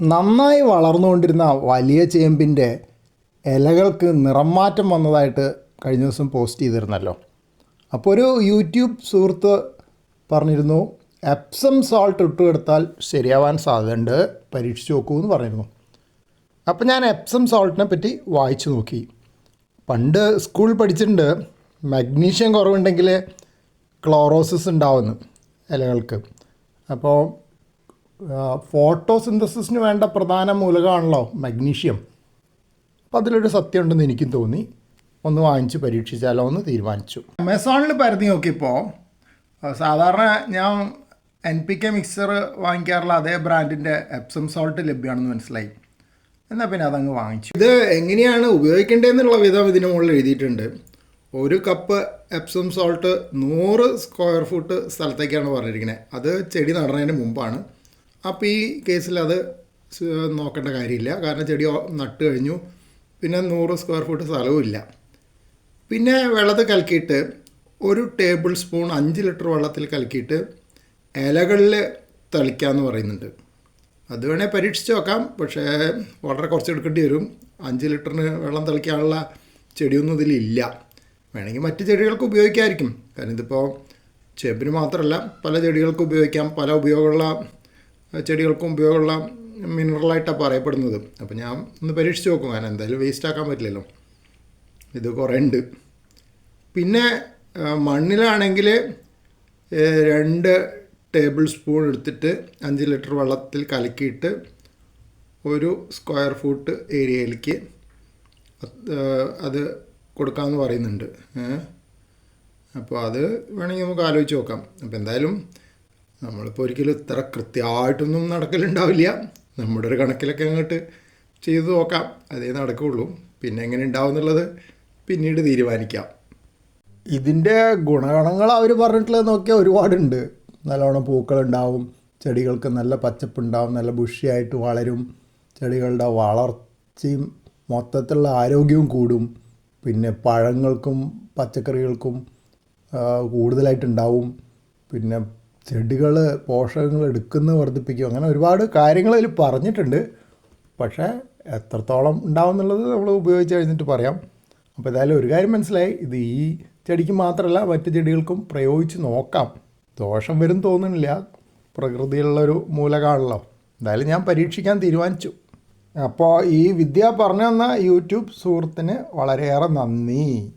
നന്നായി വളർന്നുകൊണ്ടിരുന്ന വലിയ ചേമ്പിന്റെ ഇലകൾക്ക് നിറം മാറ്റം വന്നതായിട്ട് കഴിഞ്ഞ ദിവസം പോസ്റ്റ് ചെയ്തിരുന്നല്ലോ. അപ്പോൾ ഒരു യൂട്യൂബ് സുഹൃത്ത് പറഞ്ഞിരുന്നു എപ്സം സോൾട്ട് ഇട്ട് കൊടുത്താൽ ശരിയാവാൻ സാധ്യതയുണ്ട് പരീക്ഷിച്ച് നോക്കൂ എന്ന് പറഞ്ഞിരുന്നു. അപ്പോൾ ഞാൻ എപ്സം സോൾട്ടിനെ പറ്റി വായിച്ചു നോക്കി. പണ്ട് സ്കൂളിൽ പഠിച്ചിട്ടുണ്ട് മഗ്നീഷ്യം കുറവുണ്ടെങ്കിൽ ക്ലോറോസിസ് ഉണ്ടാവുന്നു ഇലകൾക്ക്. അപ്പോൾ ഫോട്ടോസിന്തസിന് വേണ്ട പ്രധാന മൂലകമാണല്ലോ മഗ്നീഷ്യം. അപ്പോൾ അതിലൊരു സത്യമുണ്ടെന്ന് എനിക്കും തോന്നി. ഒന്ന് വാങ്ങിച്ച് പരീക്ഷിച്ചാലോ എന്ന് തീരുമാനിച്ചു. ആമസോണിൽ പരതി നോക്കിയപ്പോൾ സാധാരണ ഞാൻ എൻ പി കെ മിക്സർ വാങ്ങിക്കാറുള്ള അതേ ബ്രാൻഡിന്റെ എപ്സം സോൾട്ട് ലഭ്യമാണെന്ന് മനസ്സിലായി. എന്നാൽ പിന്നെ അതങ്ങ് വാങ്ങിച്ചു. ഇത് എങ്ങനെയാണ് ഉപയോഗിക്കേണ്ടതെന്നുള്ള വിധം ഇതിന് മുകളിൽ എഴുതിയിട്ടുണ്ട്. ഒരു കപ്പ് എപ്സം സോൾട്ട് നൂറ് സ്ക്വയർ ഫുട്ട് സ്ഥലത്തേക്കാണ് പറഞ്ഞിരിക്കുന്നത്. അത് ചെടി നടുന്നതിന് മുമ്പാണ്. അപ്പോൾ ഈ കേസിൽ അത് നോക്കേണ്ട കാര്യമില്ല. കാരണം ചെടി നട്ട് കഴിഞ്ഞു. പിന്നെ നൂറ് സ്ക്വയർ ഫീറ്റ് സ്ഥലവും ഇല്ല. പിന്നെ വെള്ളത്തിൽ കലക്കിയിട്ട് ഒരു ടേബിൾ സ്പൂൺ അഞ്ച് ലിറ്റർ വെള്ളത്തിൽ കലക്കിയിട്ട് ഇലകളിൽ തളിക്കാമെന്ന് പറയുന്നുണ്ട്. അത് വേണേൽ പരീക്ഷിച്ച് നോക്കാം. പക്ഷേ വളരെ കുറച്ച് എടുക്കേണ്ടി വരും. അഞ്ച് ലിറ്ററിന് വെള്ളം തളിക്കാനുള്ള ചെടിയൊന്നും ഇതിലില്ല വേണമെങ്കിൽ മറ്റ് ചെടികൾക്ക് ഉപയോഗിക്കാമായിരിക്കും കാരണം ഇതിപ്പോൾ ചെമ്പിന് മാത്രമല്ല പല ചെടികൾക്കും ഉപയോഗിക്കാം. പല ഉപയോഗമുള്ള ചെടികൾക്കും ഉപയോഗമുള്ള മിനറലായിട്ടാണ് പറയപ്പെടുന്നത്. അപ്പോൾ ഞാൻ ഒന്ന് പരീക്ഷിച്ച് നോക്കും കാരണം എന്തായാലും വേസ്റ്റ് ആക്കാൻ പറ്റില്ലല്ലോ. ഇത് കുറേ ഉണ്ട്. പിന്നെ മണ്ണിലാണെങ്കിൽ രണ്ട് ടേബിൾ സ്പൂൺ എടുത്തിട്ട് അഞ്ച് ലിറ്റർ വെള്ളത്തിൽ കലക്കിയിട്ട് ഒരു സ്ക്വയർ ഫൂട്ട് ഏരിയയിലേക്ക് അത്, കൊടുക്കാമെന്ന് പറയുന്നുണ്ട്. അപ്പോൾ അത് വേണമെങ്കിൽ നമുക്ക് ആലോചിച്ച് നോക്കാം. അപ്പോൾ എന്തായാലും നമ്മളിപ്പോൾ ഒരിക്കലും ഇത്ര കൃത്യമായിട്ടൊന്നും നടക്കലുണ്ടാവില്ല. നമ്മുടെ ഒരു കണക്കിലൊക്കെ അങ്ങോട്ട് ചെയ്തു നോക്കാം. അതേ നടക്കുകയുള്ളൂ പിന്നെ എങ്ങനെ ഉണ്ടാവും എന്നുള്ളത് പിന്നീട് തീരുമാനിക്കാം. ഇതിന്റെ ഗുണഗണങ്ങൾ അവർ പറഞ്ഞിട്ടുള്ളത് നോക്കിയാൽ ഒരുപാടുണ്ട്. നല്ലോണം പൂക്കളുണ്ടാവും ചെടികൾക്ക് നല്ല പച്ചപ്പുണ്ടാവും നല്ല ബുഷിയായിട്ട് വളരും ചെടികളുടെ വളർച്ചയും മൊത്തത്തിലുള്ള ആരോഗ്യവും കൂടും. പിന്നെ പഴങ്ങൾക്കും പച്ചക്കറികൾക്കും കൂടുതലായിട്ടുണ്ടാവും. പിന്നെ ചെടികൾ പോഷകങ്ങൾ എടുക്കുന്നത് വർദ്ധിപ്പിക്കും. അങ്ങനെ ഒരുപാട് കാര്യങ്ങൾ അതിൽ പറഞ്ഞിട്ടുണ്ട്. പക്ഷേ എത്രത്തോളം ഉണ്ടാവും എന്നുള്ളത് നമ്മൾ ഉപയോഗിച്ച് കഴിഞ്ഞിട്ട് പറയാം. അപ്പോൾ ഏതായാലും ഒരു കാര്യം മനസ്സിലായി. ഇത് ഈ ചെടിക്ക് മാത്രമല്ല മറ്റ് ചെടികൾക്കും പ്രയോഗിച്ച് നോക്കാം. ദോഷം വരും തോന്നുന്നില്ല. പ്രകൃതിയിലുള്ളൊരു മൂലകാണല്ലോ. എന്തായാലും ഞാൻ പരീക്ഷിക്കാൻ തീരുമാനിച്ചു. അപ്പോൾ ഈ വിദ്യ പറഞ്ഞു തന്ന യൂട്യൂബ് സുഹൃത്തിന് വളരെയേറെ നന്ദി.